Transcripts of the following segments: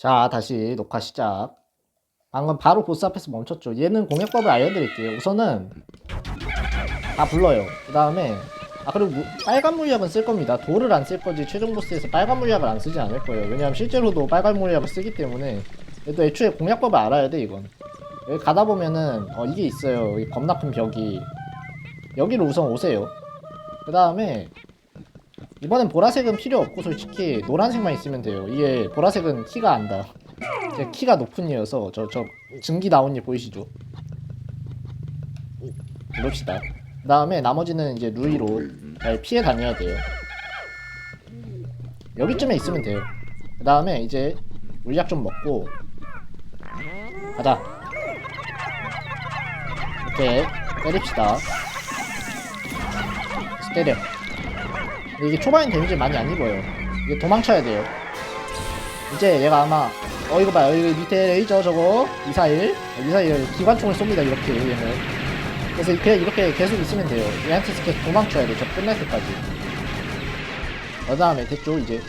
자, 다시 녹화 시작. 방금 바로 보스 앞에서 멈췄죠. 얘는 공략법을 알려드릴게요. 우선은 다 불러요. 그 다음에 아 그리고 무- 빨간 물약은 쓸 겁니다. 돌을 안 쓸 거지 최종 보스에서 빨간 물약을 안 쓰지 않을 거예요. 왜냐하면 실제로도 빨간 물약을 쓰기 때문에 얘도 애초에 공략법을 알아야 돼 이건. 여기 가다 보면은 어 이게 있어요. 이 겁나 큰 벽이 여기로 우선 오세요. 그 다음에 이번엔 보라색은 필요 없고 솔직히 노란색만 있으면 돼요. 이게 보라색은 키가 안다. 제 키가 높은 이어서 저 저 증기 나온 일 보이시죠? 이럽시다. 그 다음에 나머지는 이제 루이로 잘 피해 다녀야 돼요. 여기쯤에 있으면 돼요. 그 다음에 이제 물약 좀 먹고 가자. 이렇게 때립시다. 때려. 근데 이게 초반엔 데미지 많이 안 입어요. 이게 도망쳐야 돼요. 이제 얘가 아마 어 이거 봐요. 여기 밑에 레이저 저거 미사일. 미사일 기관총을 쏩니다 이렇게 얘는. 그래서 그냥 이렇게 계속 있으면 돼요. 얘한테서 계속 도망쳐야 돼저 끝날 때까지. 그 다음에 됐죠 이제.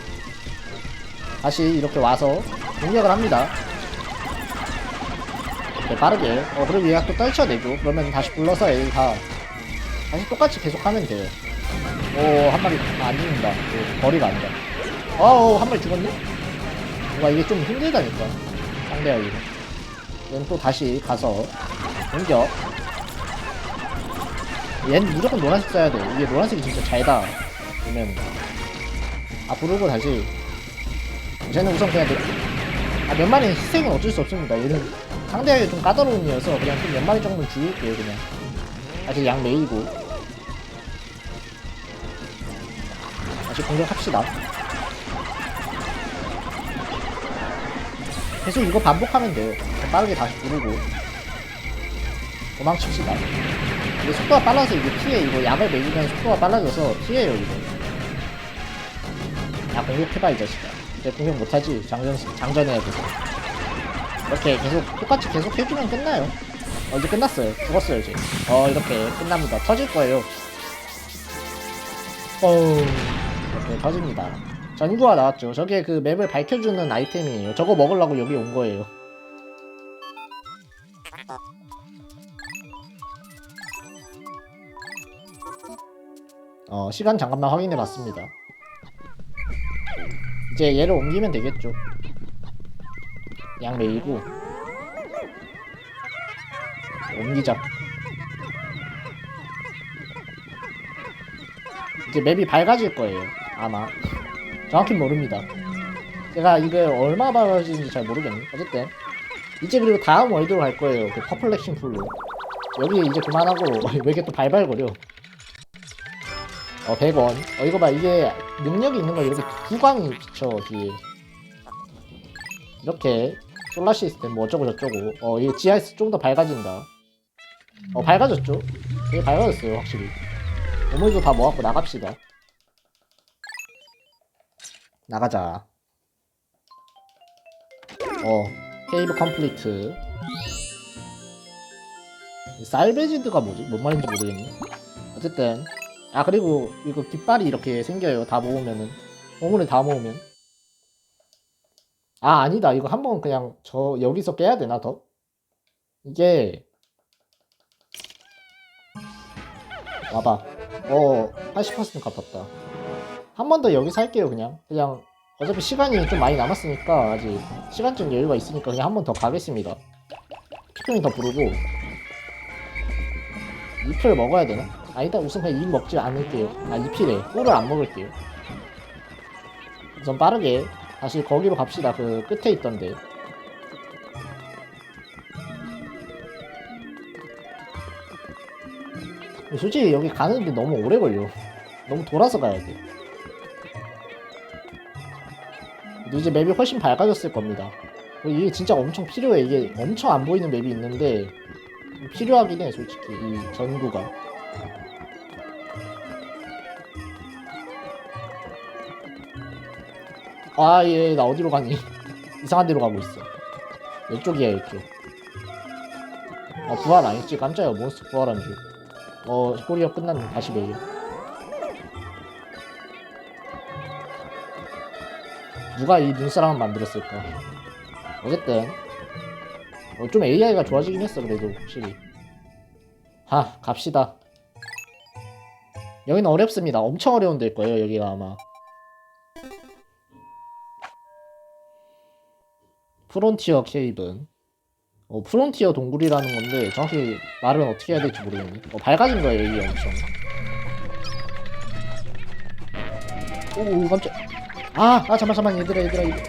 다시 이렇게 와서 공격을 합니다. 이렇게 빠르게. 어 그리고 얘가 또 떨쳐내죠. 그러면 다시 불러서 얘다. 다시 똑같이 계속 하면 돼요 오 한 마리 아, 안 죽는다. 오, 거리가 아니다 어우 한 마리 죽었네? 와 이게 좀 힘들다니까 상대하기가 얘는 또 다시 가서 공격. 얘는 무조건 노란색 써야 돼. 이게 노란색이 진짜 잘다. 보면 아 부르고 다시. 쟤는 우선 그냥 몇, 아, 몇 마리 희생은 어쩔 수 없습니다. 얘는 상대하기 좀 까다로운 이어서 그냥 좀 몇 마리 정도는 죽일게요 그냥. 다시 양 메이고 다시 공격합시다 계속 이거 반복하면 돼요. 빠르게 다시 누르고 도망칩시다. 이게 속도가 빨라서 이게 피해 이거 약을 먹이면 속도가 빨라져서 피해요 이거. 야 공격해봐 이 자식아. 이제 공격 못하지 장전 장전해야 돼서. 이렇게 계속 똑같이 계속 해주면 끝나요. 어 이제 끝났어요. 죽었어요 이제. 어 이렇게 끝납니다. 터질 거예요. 어우 이렇게 터집니다. 전구가 나왔죠. 저게 그 맵을 밝혀주는 아이템이에요. 저거 먹으려고 여기 온 거예요. 어, 시간 잠깐만 확인해 봤습니다. 이제 얘를 옮기면 되겠죠. 양 메이고 옮기자. 이제 맵이 밝아질 거예요. 아마. 정확히 모릅니다. 제가 이게 얼마 밝아지는지 잘 모르겠네. 어쨌든 이제 그리고 다음 월드로 갈 거예요. 그 퍼플렉싱 풀로. 여기 이제 그만하고 왜 이렇게 또 발발거려? 어 100원. 어 이거 봐 이게 능력이 있는 거 이렇게 구광이 비쳐 뒤에. 이렇게 솔라 시스템 뭐 어쩌고 저쩌고. 어 이게 GIS 좀 더 밝아진다. 어 밝아졌죠? 되게 밝아졌어요 확실히. 오물도 다 모았고 나갑시다. 나가자. 어, 케이브 컴플리트. 살베지드가 뭐지? 뭔 말인지 모르겠네. 어쨌든. 아, 그리고 이거 깃발이 이렇게 생겨요. 다 모으면은. 오물을 다 모으면. 아, 아니다. 이거 한번 그냥 저 여기서 깨야 되나 더? 이게 와봐. 어, 80% 갚았다. 한 번 더 여기서 할게요 그냥. 그냥 어차피 시간이 좀 많이 남았으니까 아직 시간적 여유가 있으니까 그냥 한 번 더 가겠습니다. 피크민 더 부르고. 잎을 먹어야 되나? 아니다 우선 그냥 잎 먹지 않을게요. 아 잎이래 꿀을 안 먹을게요. 우선 빠르게 다시 거기로 갑시다 그 끝에 있던데. 솔직히 여기 가는데 너무 오래 걸려. 너무 돌아서 가야 돼 이제 맵이 훨씬 밝아졌을 겁니다. 이게 진짜 엄청 필요해. 이게 엄청 안 보이는 맵이 있는데 필요하긴 해, 솔직히 이 전구가. 아, 얘, 나 어디로 가니? 이상한 데로 가고 있어. 이쪽이야, 이쪽. 아, 부활 안 했지? 깜짝이야, 몬스터 부활한 줄. 어, 코리어 끝났네. 다시 매일. 누가 이 눈사람을 만들었을까? 어쨌든 어, 좀 AI가 좋아지긴 했어 그래도 확실히. 하 갑시다. 여기는 어렵습니다. 엄청 어려운 데일 거예요 여기가 아마. 프론티어 케이븐 어, 프론티어 동굴이라는 건데 정확히 말은 어떻게 해야 될지 모르겠네. 어, 밝아진 거예요 이게 엄청. 오 깜짝 아, 아 잠만 잠만 얘들아 얘들아 얘들아.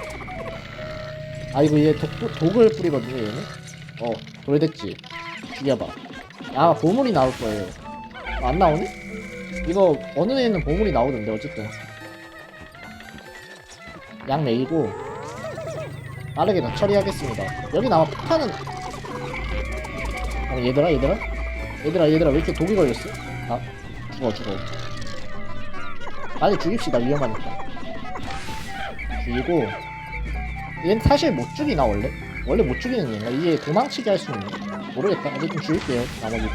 아 이거 얘 독, 독, 독을 뿌리거든요 얘는? 어 돌됐지. 죽여봐. 아 보물이 나올 거예요. 아, 안 나오네? 이거 어느 애는 보물이 나오던데 어쨌든. 양 메이고 빠르게 다 처리하겠습니다. 여기 나와 폭탄은? 어, 얘들아 얘들아? 얘들아 얘들아 왜 이렇게 독이 걸렸어? 아 죽어 죽어. 빨리 죽입시다 위험하니까 죽이고 얘는 사실 못 죽이나 원래? 원래 못 죽이는 얘인가? 이게 도망치게 할 수 있나? 모르겠다 어쨌든 죽일게요 나머지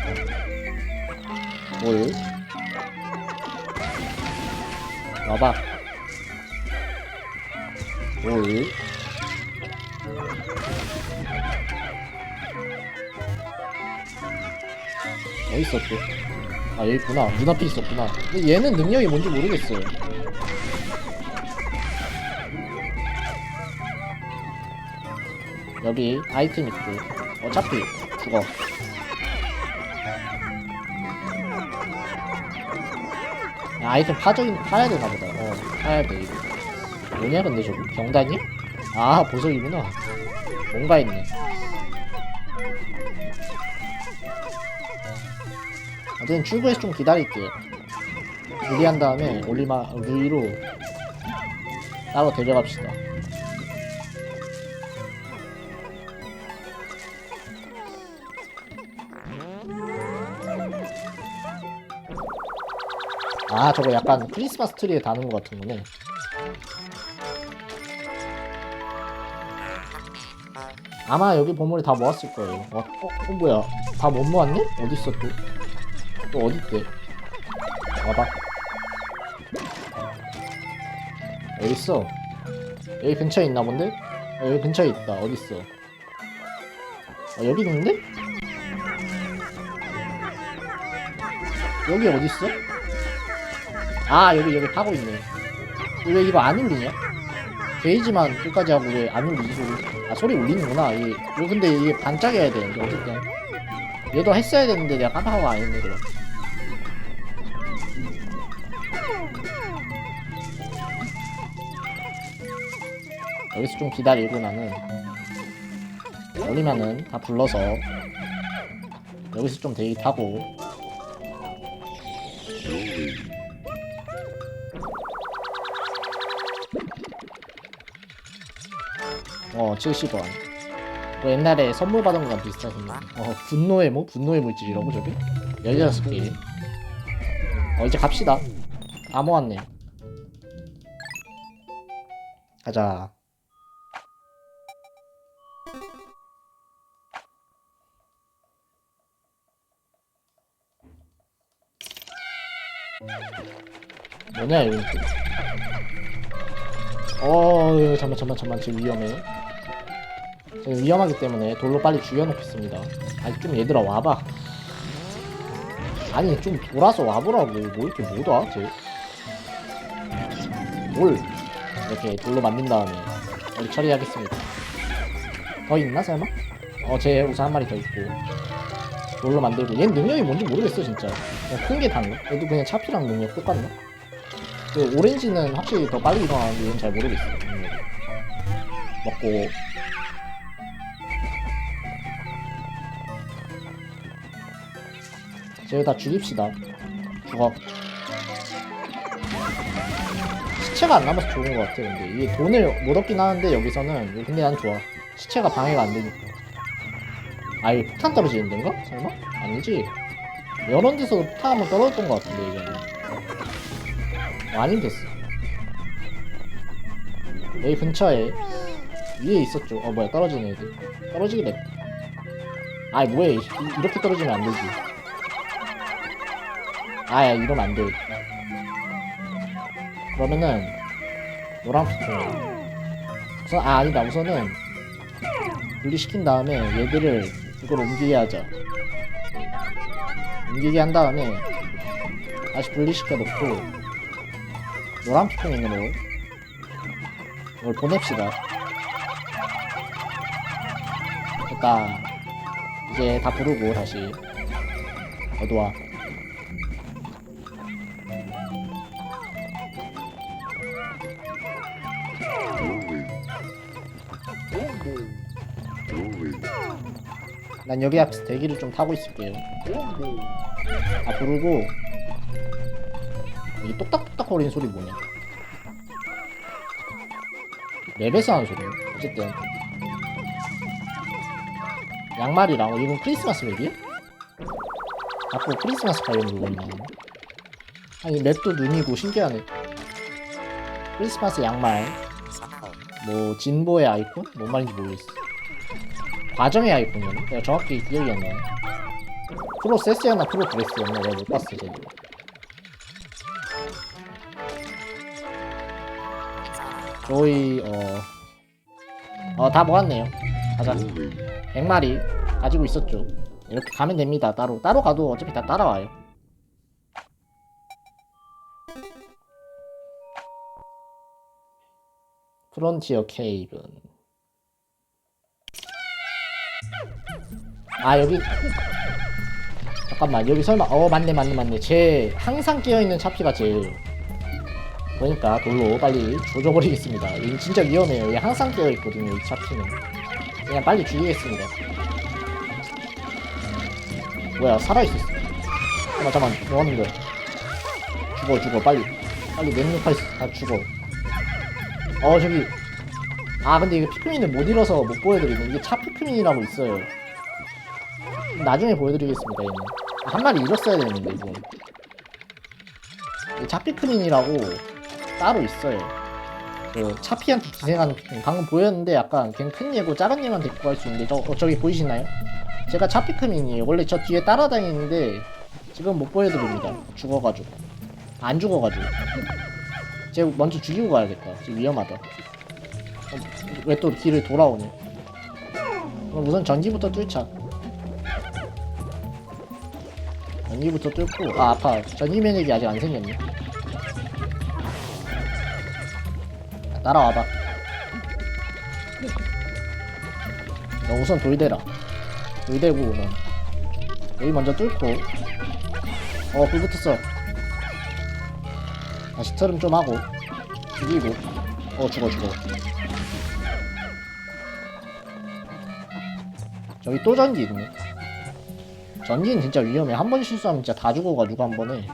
뭘 와봐 뭘 어디 있었지? 아 여기 있구나 눈앞에 있었구나 근데 얘는 능력이 뭔지 모르겠어요 여기 아이템 있고 어차피 죽어 야, 아이템 파적인 파야 되나 보다. 어 파야 돼 이거. 뭐냐 근데 저거? 경단이? 아 보석이구나. 뭔가 있네. 어쨌든 출구에서 좀 기다릴게요 무리한 다음에 올리마 루이로 따로 데려갑시다 아 저거 약간 크리스마스 트리에 다는 것 같은 거네 아마 여기 보물이 다 모았을 거예요 어, 어, 어 뭐야 다 못 모았네? 어딨어 또? 또 어딨대? 와봐 어딨어? 여기 근처에 있나 본데? 어, 여기 근처에 있다 어딨어? 어, 여기 있는데? 여기 어딨어? 아 여기 여기 타고 있네. 왜 이거 안 울리냐? 게이지만 끝까지 하고 왜 안 울리지. 아 소리 울리는구나 이게. 이거 근데 이게 반짝여야 되는데 어쨌든. 얘도 했어야 되는데 내가 깜빡하고 안 했네 그럼 여기서 좀 기다리고 나는. 올리면은 다 불러서. 여기서 좀 대기 타고 어 70원. 뭐 옛날에 선물 받은 거랑 비슷하네 어 분노의 뭐 분노의 물질이라고 저게? 16개. 어 이제 갑시다. 다 모았네. 가자. 뭐냐 이거? 어 잠만 잠만 잠만. 지금 위험해 위험하기 때문에 돌로 빨리 죽여놓겠습니다 아니 좀 얘들아 와봐 아니 좀 돌아서 와보라고 뭐 이렇게 못 와? 쟤? 뭘 이렇게 돌로 만든 다음에 우리 처리하겠습니다 더 있나 설마? 어쟤 우선 한 마리 더 있고 돌로 만들고 얘 능력이 뭔지 모르겠어 진짜 큰게 다인가? 얘도 그냥 차피랑 능력 똑같나? 그 오렌지는 확실히 더 빨리 일어나는데 얘는 잘 모르겠어. 먹고 저희 다 죽입시다. 죽어. 시체가 안 남아서 좋은 것 같아 근데. 이게 돈을 못 얻긴 하는데 여기서는 근데 난 좋아. 시체가 방해가 안 되니까. 아이 폭탄 떨어지는 데인가? 설마? 아니지. 여러 데서 폭탄 한번 떨어졌던 것 같은데 이게. 어, 아닌 됐어. 여기 근처에 위에 있었죠. 어 뭐야 떨어지는 애들. 떨어지게 냅 아이 이- 이렇게 떨어지면 안 되지 아야 이러면 안돼. 그러면은 피통 우선 아 아니다. 우선은 분리시킨 다음에 얘들을 이걸 옮기게 하자. 옮기게 한 다음에 다시 분리시켜 놓고 노란 피크민으로 이걸 보냅시다. 됐다. 이제 다 부르고 다시. 어두와 난 여기 앞에서 대기를 좀 타고 있을게요 아 부르고 이 똑딱똑딱 거리는 소리 뭐냐? 랩에서 하는 소리네 어쨌든. 양말이랑 어, 이건 크리스마스 맵이야? 앞으로 크리스마스 관련 물건이 나오네. 아니 맵도 눈이고 신기하네. 크리스마스 양말 뭐 진보의 아이콘? 뭔 말인지 모르겠어. 과정의 아이콘이었나? 내가 정확히 기억이 안 나네. 프로세스였나 프로그레스였나 내가 못 봤어 제대로 저희 어어 다 모았네요. 가자. 100마리 가지고 있었죠. 이렇게 가면 됩니다. 따로 따로 가도 어차피 다 따라와요 프론티어 케이븐 아 여기. 잠깐만 여기 설마 어 맞네 맞네 맞네. 제 항상 깨어있는 차피가 제일. 그러니까 돌로 빨리 조져버리겠습니다. 이 진짜 위험해요. 얘 항상 깨어있거든요 이 차피는. 그냥 빨리 죽이겠습니다. 뭐야 살아있었어. 잠깐만 잠깐만. 뭐 하는 거야? 죽어 죽어. 빨리. 빨리 맹력할 다 죽어 어 저기. 아 근데 이거 피크민을 못 잃어서 못 보여드리네 이게 차 피크민이라고 있어요. 나중에 보여드리겠습니다 얘는. 아, 한 마리 잃었어야 되는데 이거. 이 차피크민이라고 따로 있어요. 그 차피한테 기생하는 피크민 방금 보였는데 약간 걔는 큰 얘고 작은 얘만 데리고 갈 수 있는데 저, 어, 저기 보이시나요? 제가 차 피크민이에요. 원래 저 뒤에 따라다니는데 지금 못 보여드립니다. 죽어가지고. 안 죽어가지고 제가 먼저 죽이고 가야겠다. 위험하다. 어, 왜또 길을 돌아오네 그럼 우선 전기부터 뚫자. 전기부터 뚫고 아 아파. 전기 면역이 아직 안 생겼네. 아, 따라와봐. 너 우선 돌대라. 돌대고 넌 여기 먼저 뚫고. 어 불 붙었어 다시 트름 좀 하고 죽이고. 어 죽어 죽어. 저기 또 전기 있네. 전기는 진짜 위험해. 한 번 실수하면 진짜 다 죽어가지고 한 번에.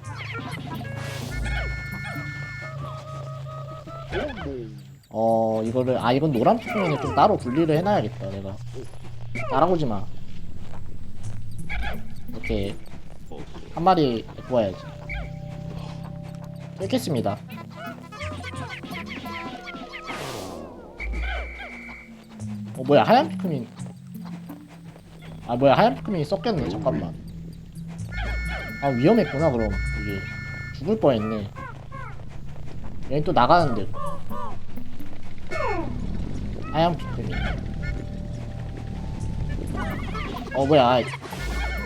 어 이거를 아 이건 노란 피크민을 좀 따로 분리를 해놔야겠다 내가. 따라오지 마. 이렇게 한 마리 와야지 뜯겠습니다. 어 뭐야 하얀 피크민 아 뭐야 하얀 피크민이 섞였네 잠깐만. 아 위험했구나 그럼. 이게 죽을 뻔했네. 여기 또 나가는데. 하얀 피크민 어 뭐야.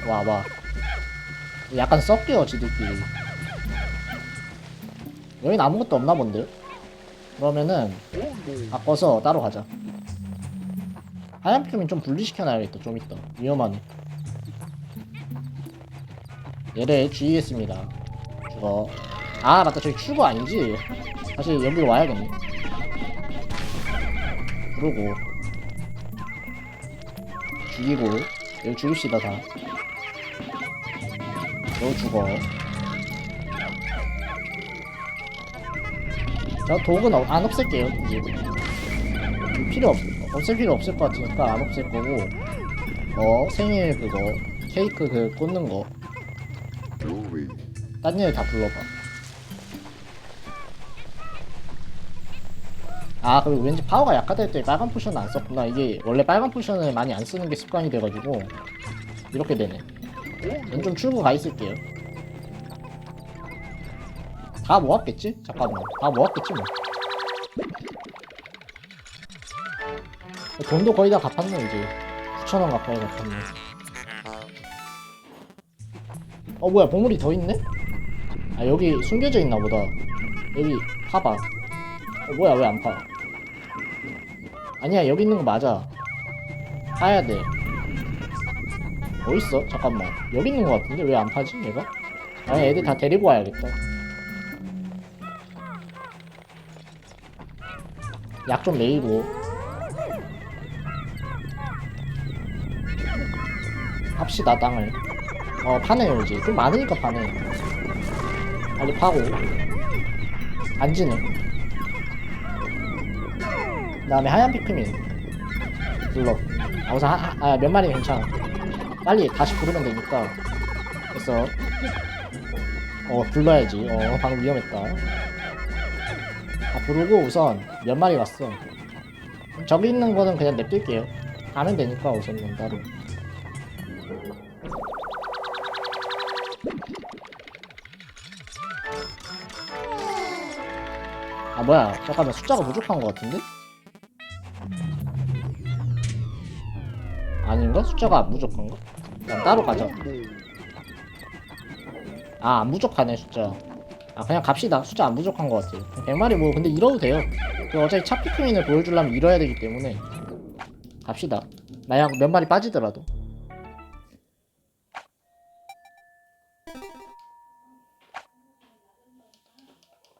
와봐 약간 섞여 지들끼리 여긴 아무것도 없나 본데? 그러면은 바꿔서 따로 가자. 하얀 피크민 좀 분리시켜놔야겠다. 좀 이따 위험하네. 얘를 죽이겠습니다. 죽어. 아 맞다. 저기 출구 아니지? 다시 여기로 와야겠네. 그러고. 죽이고. 얘를 죽입시다 다. 너 죽어 저 독은 어- 안 없앨게요 이제. 필요 없, 없앨 필요 없을 것 같으니까 안 없앨 거고. 어 생일 그거 케이크 그 꽂는 거 딴 일 다 불러봐. 아 그리고 왠지 파워가 약하다 했더니 빨간 포션 안 썼구나. 이게 원래 빨간 포션을 많이 안 쓰는 게 습관이 돼가지고 이렇게 되네. 난좀 출구 가 있을게요 다 모았겠지? 잠깐만. 다 모았겠지 뭐. 돈도 거의 다 갚았네 이제. 9천원 가까이 갚았네 어 뭐야 보물이 더 있네? 아 여기 숨겨져 있나 보다. 여기 파봐. 어 뭐야 왜 안 파? 아니야 여기 있는 거 맞아. 파야 돼. 어딨어? 잠깐만. 여기 있는 거 같은데? 왜 안 파지 얘가? 아니 애들 다 데리고 와야겠다 약좀 메이고. 합시다 땅을. 어 파네요 이제. 좀 많으니까 파네. 빨리 파고. 안 지네. 그 다음에 하얀 피크민 불러. 아 우선 아, 몇 마리 괜찮아. 빨리 다시 부르면 되니까. 그래서 어 불러야지. 어 방금 위험했다 다 부르고 우선 몇 마리 왔어 저기 있는 거는 그냥 냅둘게요 가면 되니까 우선은 따로 아 뭐야 잠깐만 숫자가 부족한 것 같은데? 아닌가? 숫자가 안 부족한가? 그냥 따로 가자 아안 부족하네 숫자 아 그냥 갑시다. 숫자 안 부족한 것 같아요. 100마리 뭐 근데 잃어도 돼요. 그 어차피 차피크민을 보여주려면 잃어야 되기 때문에 갑시다. 만약 몇 마리 빠지더라도.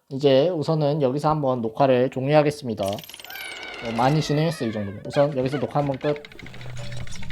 이제 우선은 여기서 한번 녹화를 종료하겠습니다. 어, 많이 진행했어 이 정도면. 우선 여기서 녹화 한번 끝